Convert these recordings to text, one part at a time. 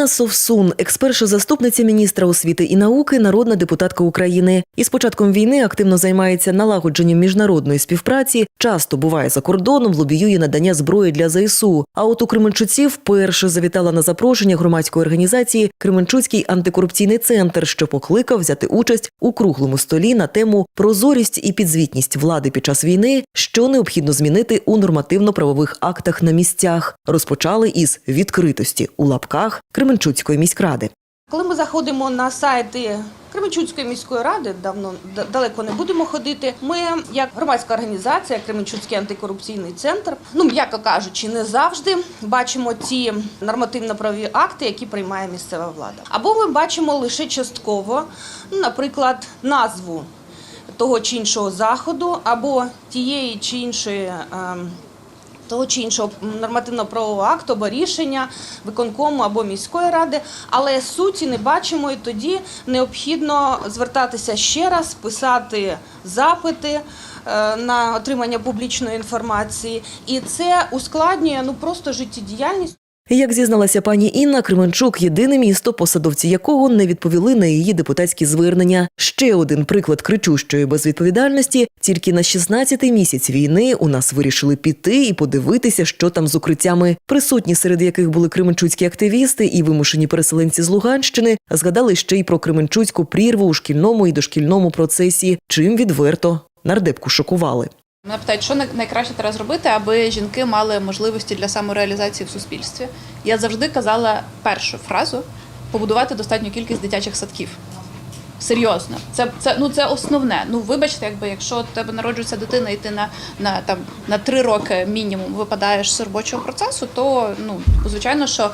Інна Совсун, екс-перша заступниця міністра освіти і науки, народна депутатка України. Із початком війни активно займається налагодженням міжнародної співпраці. Часто буває за кордоном, лобіює надання зброї для ЗСУ. А от у Кременчуці вперше завітала на запрошення громадської організації Кременчуцький антикорупційний центр, що покликав взяти участь у круглому столі на тему прозорість і підзвітність влади під час війни, що необхідно змінити у нормативно-правових актах на місцях. Розпочали із відкритості у лапках Кременчуцької міськради. Коли ми заходимо на сайти Кременчуцької міської ради, давно далеко не будемо ходити. Ми, як громадська організація, Кременчуцький антикорупційний центр, ну м'яко кажучи, не завжди бачимо ті нормативно-правові акти, які приймає місцева влада. Або ми бачимо лише частково, ну, наприклад, назву того чи іншого заходу, або тієї чи іншої. ем, того чи іншого нормативно-правового акту або рішення виконкому або міської ради, але суті не бачимо, і тоді необхідно звертатися ще раз, писати запити е, на отримання публічної інформації, і це ускладнює ну просто життєдіяльність. Як зізналася пані Інна, Кременчук єдине місто, посадовці якого не відповіли на її депутатські звернення. Ще один приклад кричущої безвідповідальності. Тільки на 16-й місяць війни у нас вирішили піти і подивитися, що там з укриттями. Присутні, серед яких були кременчуцькі активісти і вимушені переселенці з Луганщини, згадали ще й про кременчуцьку прірву у шкільному і дошкільному процесі, чим відверто нардепку шокували. Мене питають, що найкраще треба зробити, аби жінки мали можливості для самореалізації в суспільстві. Я завжди казала першу фразу побудувати достатню кількість дитячих садків. Серйозно, це, це, ну, це основне. Ну, вибачте, якби якщо тебе народжується дитина, і ти на, на, там, на три роки мінімум випадаєш з робочого процесу, то ну, звичайно, що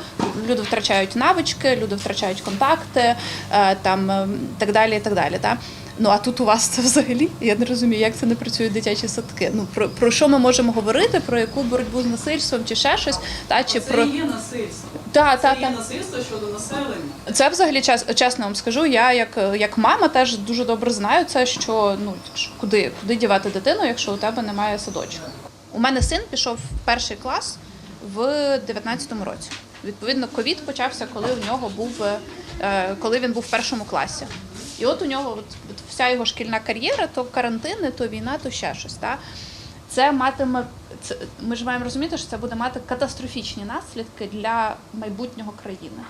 люди втрачають навички, люди втрачають контакти, е, там, е, так далі. і так далі та? Ну а тут у вас це взагалі я не розумію, як це не працюють дитячі садки. Ну про, про що ми можемо говорити? Про яку боротьбу з насильством чи ще щось? Та чи Це про є насильство. та, та, Це є та. насильство щодо населення. Це взагалі час, чесно вам скажу. Я як, як мама теж дуже добре знаю це, що ну куди, куди дівати дитину, якщо у тебе немає садочку. У мене син пішов в перший клас в 19-му році. Відповідно, ковід почався, коли у нього був е, коли він був в першому класі. І от у нього от, от вся його шкільна кар'єра, то карантини, то війна, то ще щось. Та? Це матиме це, ми ж маємо розуміти, що це буде мати катастрофічні наслідки для майбутнього країни.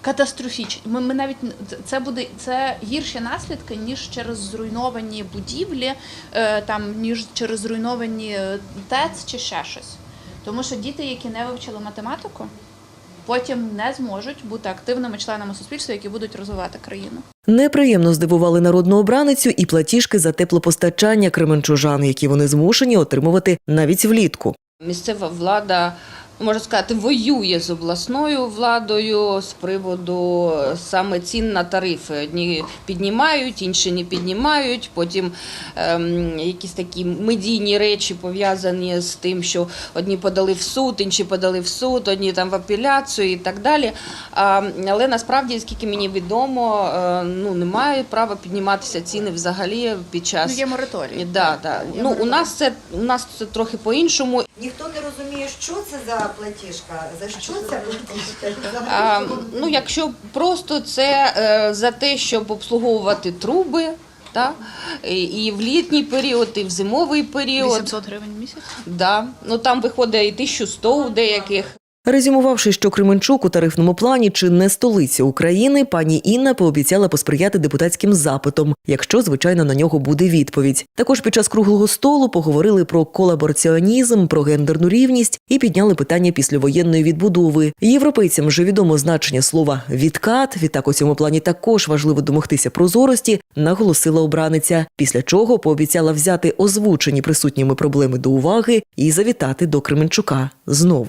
Катастрофічні. Ми, ми навіть це- це буде це гірші наслідки ніж через зруйновані будівлі, е, там ніж через зруйновані е, ТЕЦ чи ще щось. Тому що діти, які не вивчили математику, потім не зможуть бути активними членами суспільства, які будуть розвивати країну. Неприємно здивували народну обраницю і платіжки за теплопостачання кременчужан, які вони змушені отримувати навіть влітку. Місцева влада, можна сказати, воює з обласною владою з приводу саме цін на тарифи. Одні піднімають, інші не піднімають. Потім ем, якісь такі медійні речі пов'язані з тим, що одні подали в суд, інші подали в суд, одні там в апеляцію і так далі. А, але насправді, скільки мені відомо, е, ну немає права підніматися ціни взагалі під час Ну, є мораторій. Да, да. Є Ну, у нас це у нас це трохи по-іншому. Ніхто не розуміє, що це за платіжка, за що ця платіжка. А, ну, якщо просто це е, за те, щоб обслуговувати труби, та, і, і в літній період, і в зимовий період. 800 гривень в місяць. Да. Ну, там виходить і 1100 у деяких. Резюмувавши, що Кременчук у тарифному плані чи не столиця України, пані Інна пообіцяла посприяти депутатським запитом, якщо звичайно на нього буде відповідь. Також під час круглого столу поговорили про колабораціонізм, про гендерну рівність і підняли питання післявоєнної відбудови. Європейцям вже відомо значення слова відкат. Відтак у цьому плані також важливо домогтися прозорості, наголосила обраниця. Після чого пообіцяла взяти озвучені присутніми проблеми до уваги і завітати до Кременчука знову.